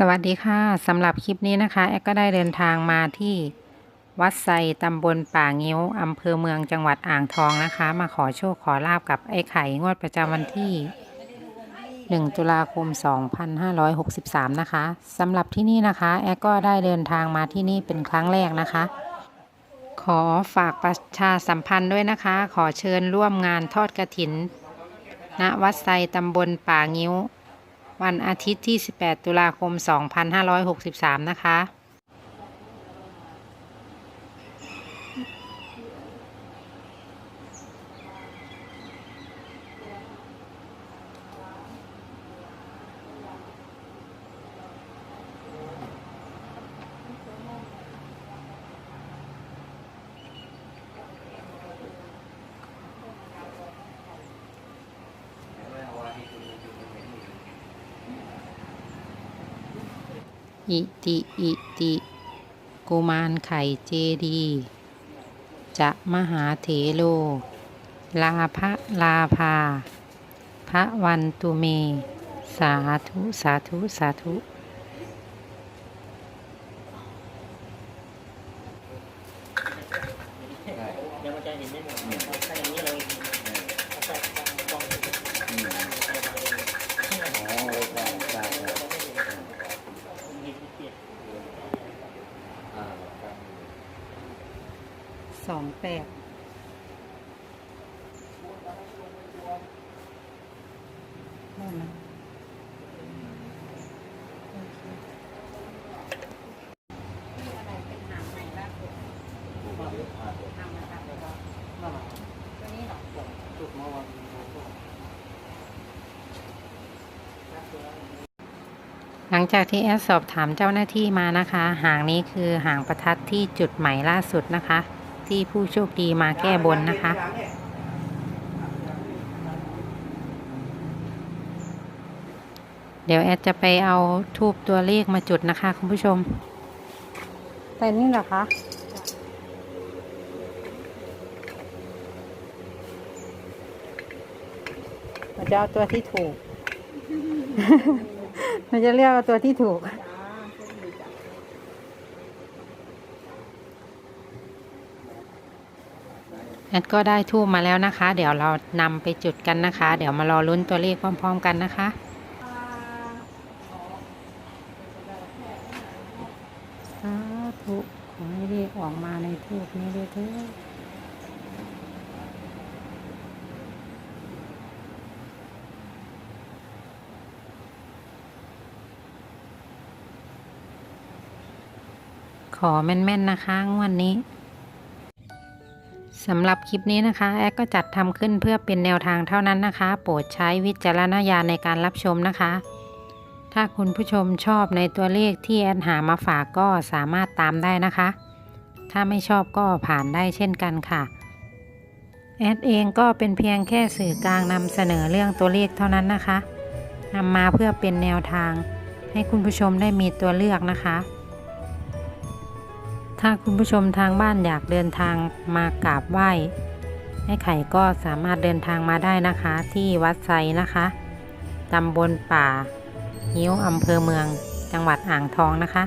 สวัสดีค่ะสำหรับคลิปนี้นะคะ แอก็ได้เดินทางมาที่วัดไซตำบลป่างิ้วอำเภอเมืองจังหวัดอ่างทองนะคะ มาขอโชคขอลาบกับไอ้ไข่งวดประจำวันที่ 1 ตุลาคม 2563 นะคะสำหรับที่นี่นะคะ แอก็ได้เดินทางมาที่นี่เป็นครั้งแรกนะคะ ขอฝากประชาสัมพันธ์ด้วยนะคะ ขอเชิญร่วมงานทอดกระถินณวัดไซตำบลป่างิ้ว วันอาทิตย์ที่ 18 ตุลาคม 2563 นะคะ อิติอิติกุมารไข่เจดีจะมหาเถโล ลาภะลาภา พระวันตุเม สาธุ สาธุ สาธุ เดี๋ยวมันจะเห็นได้หมดถ้าอย่างนี้เลยเอาใส่กล่องกล่อง สองแปดได้ไหม ห ลังจากที่แอดสอบถามเจ้าหน้าที่มานะคะ หางนี้คือหางประทัดที่จุดใหม่ล่าสุดนะคะ ที่ผู้โชคดีมาแก้บนนะคะ เดี๋ยวแอดจะไปเอาทูบตัวเลขมาจุดนะคะคุณผู้ชม แต่นี่เหรอคะเราจะเอาตัวที่ถูก เราจะเรียกเอาตัวที่ถูก แอดก็ได้ทูบมาแล้วนะคะ เดี๋ยวเรานำไปจุดกันนะคะ เดี๋ยวมารอลุ้นตัวเลขพร้อม ๆ กันนะคะสาธุขอให้เลขออกมาในทูบนี้ด้วยเถิด ขอแม่นๆนะคะงวดนี้สำหรับคลิปนี้นะคะ แอดก็จัดทำขึ้นเพื่อเป็นแนวทางเท่านั้นนะคะ โปรดใช้วิจารณญาณในการรับชมนะคะ ถ้าคุณผู้ชมชอบในตัวเลขที่แอดหามาฝากก็สามารถตามได้นะคะ ถ้าไม่ชอบก็ผ่านได้เช่นกันค่ะ แอดเองก็เป็นเพียงแค่สื่อกลางนำเสนอเรื่องตัวเลขเท่านั้นนะคะนำมาเพื่อเป็นแนวทาง ให้คุณผู้ชมได้มีตัวเลือกนะคะ ถ้าคุณผู้ชมทางบ้านอยากเดินทางมากราบไหว้แม่ไข่ก็สามารถเดินทางมาได้นะคะ ที่วัดไซนะคะตำบลป่าหิ้วอำเภอเมือง จังหวัดอ่างทองนะคะ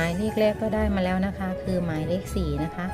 หมายเลขแรกก็ได้มาแล้วนะคะ คือหมายเลขสี่นะคะ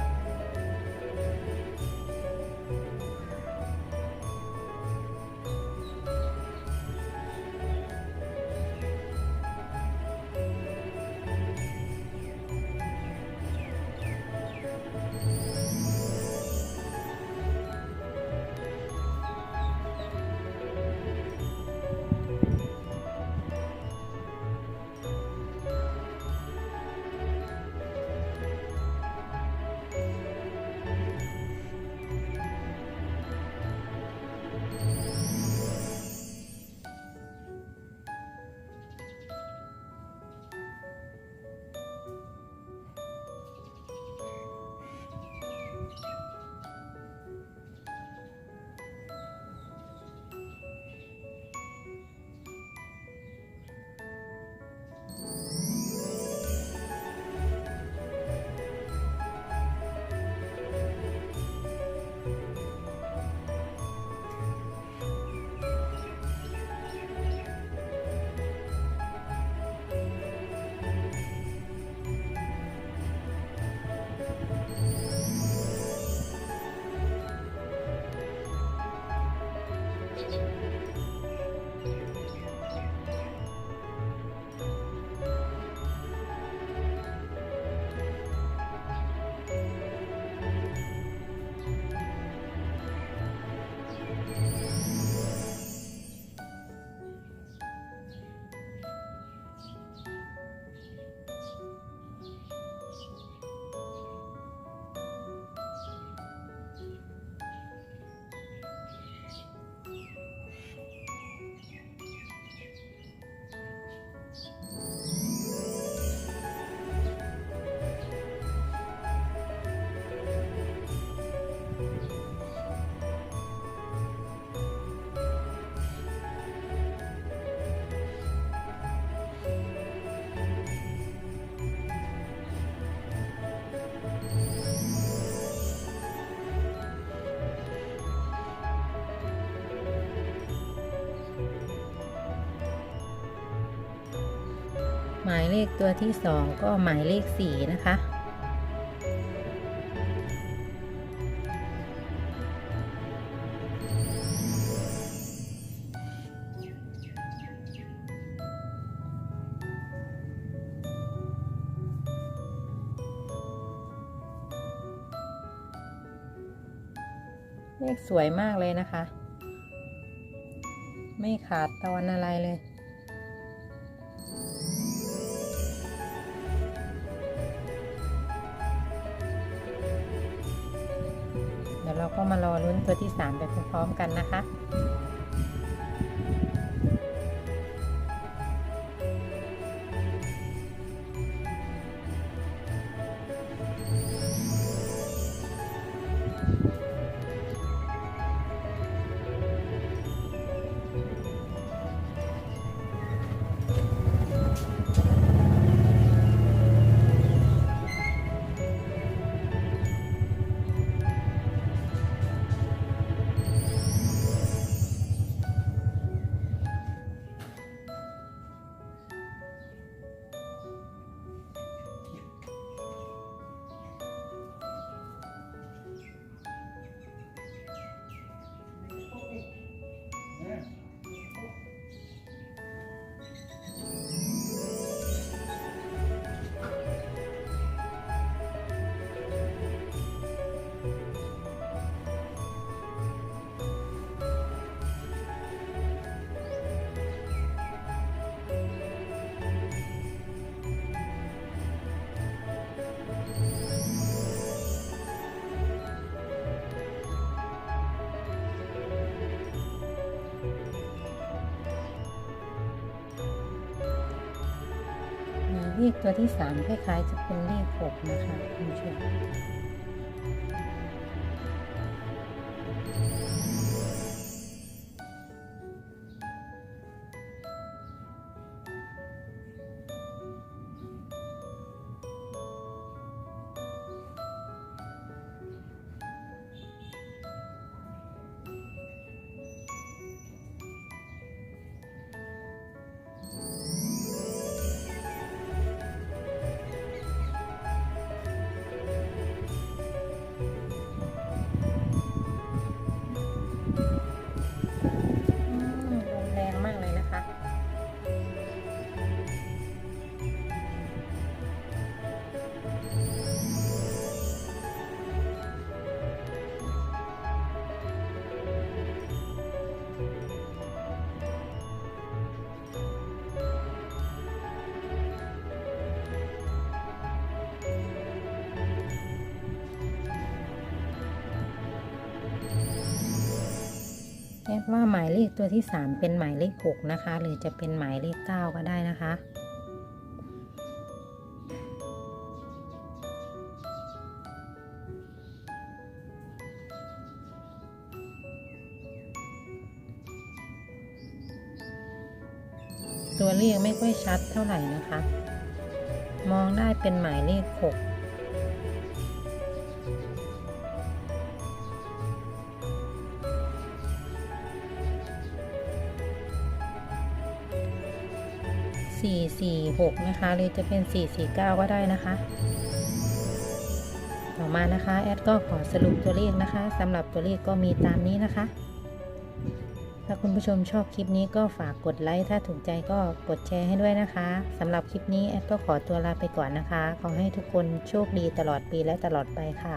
เลขตัวที่สองก็หมายเลขสี่นะคะ เลขสวยมากเลยนะคะ ไม่ขาดตอนอะไรเลย ก็มารอลุ้นตัวที่ 3 ไปพร้อมๆกันนะคะ เลขตัวที่ 3 คล้ายๆ จะเป็นเลข6นะคะคุณผู้ชม แอดว่าหมายเลขตัวที่ 3 เป็นหมายเลข 6 นะคะ หรือจะเป็นหมายเลข 9 ก็ได้นะคะตัวเลขไม่ค่อยชัดเท่าไหร่นะคะ มองได้เป็นหมายเลข 6 446 นะคะ หรือจะเป็น 449 ก็ได้นะคะ ต่อมานะคะ แอดก็ขอสรุปตัวเลขนะคะสำหรับตัวเลขก็มีตามนี้นะคะ ถ้าคุณผู้ชมชอบคลิปนี้ก็ฝากกดไลค์ ถ้าถูกใจก็กดแชร์ให้ด้วยนะคะสำหรับคลิปนี้แอดก็ขอตัวลาไปก่อนนะคะ ขอให้ทุกคนโชคดีตลอดปีและตลอดไปค่ะ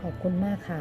ขอบคุณมากค่ะ